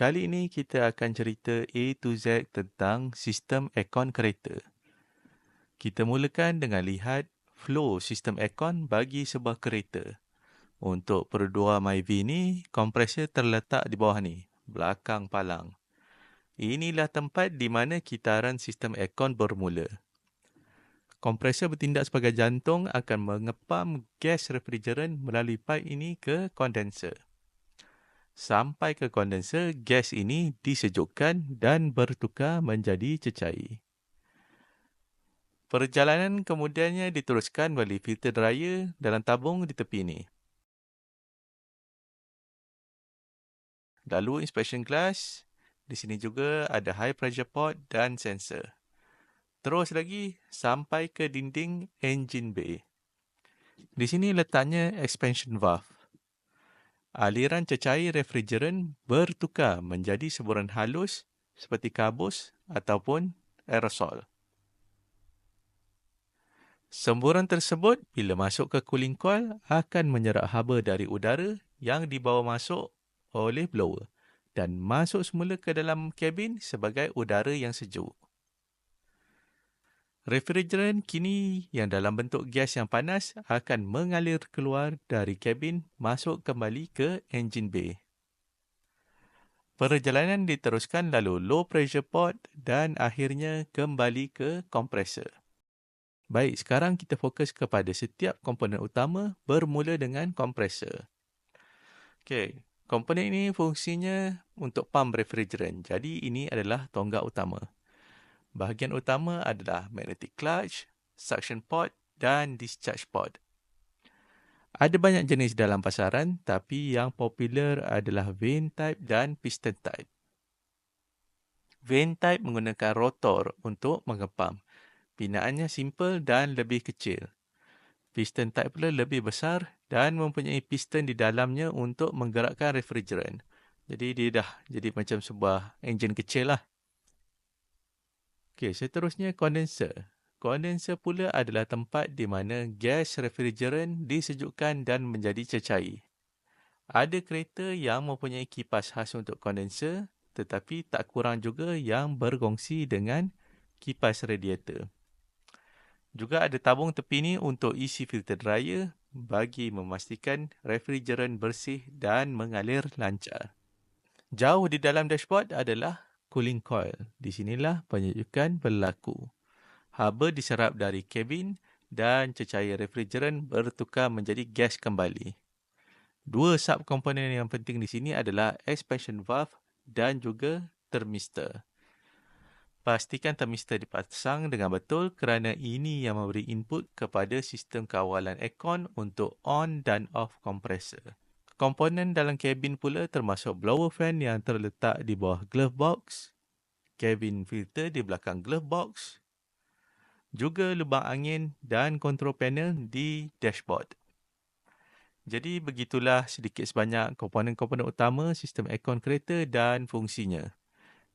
Kali ini kita akan cerita A to Z tentang sistem aircon kereta. Kita mulakan dengan lihat flow sistem aircon bagi sebuah kereta. Untuk 2 MyV ni, kompresor terletak di bawah ni, belakang palang. Inilah tempat di mana kitaran sistem aircon bermula. Kompresor bertindak sebagai jantung akan mengepam gas refrigerant melalui pipe ini ke kondenser. Sampai ke kondenser, gas ini disejukkan dan bertukar menjadi cecair. Perjalanan kemudiannya diteruskan melalui filter dryer dalam tabung di tepi ini. Lalu inspection glass, di sini juga ada high pressure port dan sensor. Terus lagi sampai ke dinding engine bay. Di sini letaknya expansion valve. Aliran cecair refrigerant bertukar menjadi semburan halus seperti kabus ataupun aerosol. Semburan tersebut bila masuk ke cooling coil akan menyerap haba dari udara yang dibawa masuk oleh blower dan masuk semula ke dalam kabin sebagai udara yang sejuk. Refrigerant kini yang dalam bentuk gas yang panas akan mengalir keluar dari kabin masuk kembali ke engine bay. Perjalanan diteruskan lalu low pressure port dan akhirnya kembali ke kompresor. Baik, sekarang kita fokus kepada setiap komponen utama bermula dengan kompresor. Okey, komponen ini fungsinya untuk pump refrigerant. Jadi ini adalah tonggak utama. Bahagian utama adalah magnetic clutch, suction port dan discharge port. Ada banyak jenis dalam pasaran tapi yang popular adalah vane type dan piston type. Vane type menggunakan rotor untuk mengepam. Binaannya simple dan lebih kecil. Piston type pula lebih besar dan mempunyai piston di dalamnya untuk menggerakkan refrigerant. Jadi dia dah jadi macam sebuah enjin kecil lah. Okey, seterusnya kondenser. Kondenser pula adalah tempat di mana gas refrigerant disejukkan dan menjadi cecair. Ada kereta yang mempunyai kipas khas untuk kondenser tetapi tak kurang juga yang berkongsi dengan kipas radiator. Juga ada tabung tepi ni untuk isi filter dryer bagi memastikan refrigerant bersih dan mengalir lancar. Jauh di dalam dashboard adalah cooling coil. Di sinilah penyejukan berlaku. Haba diserap dari kabin dan cecair refrigerant bertukar menjadi gas kembali. Dua subkomponen yang penting di sini adalah expansion valve dan juga thermistor. Pastikan thermistor dipasang dengan betul kerana ini yang memberi input kepada sistem kawalan aircon untuk on dan off kompresor. Komponen dalam kabin pula termasuk blower fan yang terletak di bawah glove box, cabin filter di belakang glove box, juga lubang angin dan control panel di dashboard. Jadi begitulah sedikit sebanyak komponen-komponen utama sistem aircon kereta dan fungsinya.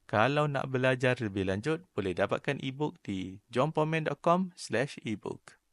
Kalau nak belajar lebih lanjut, boleh dapatkan e-book di johnpoman.com/ebook.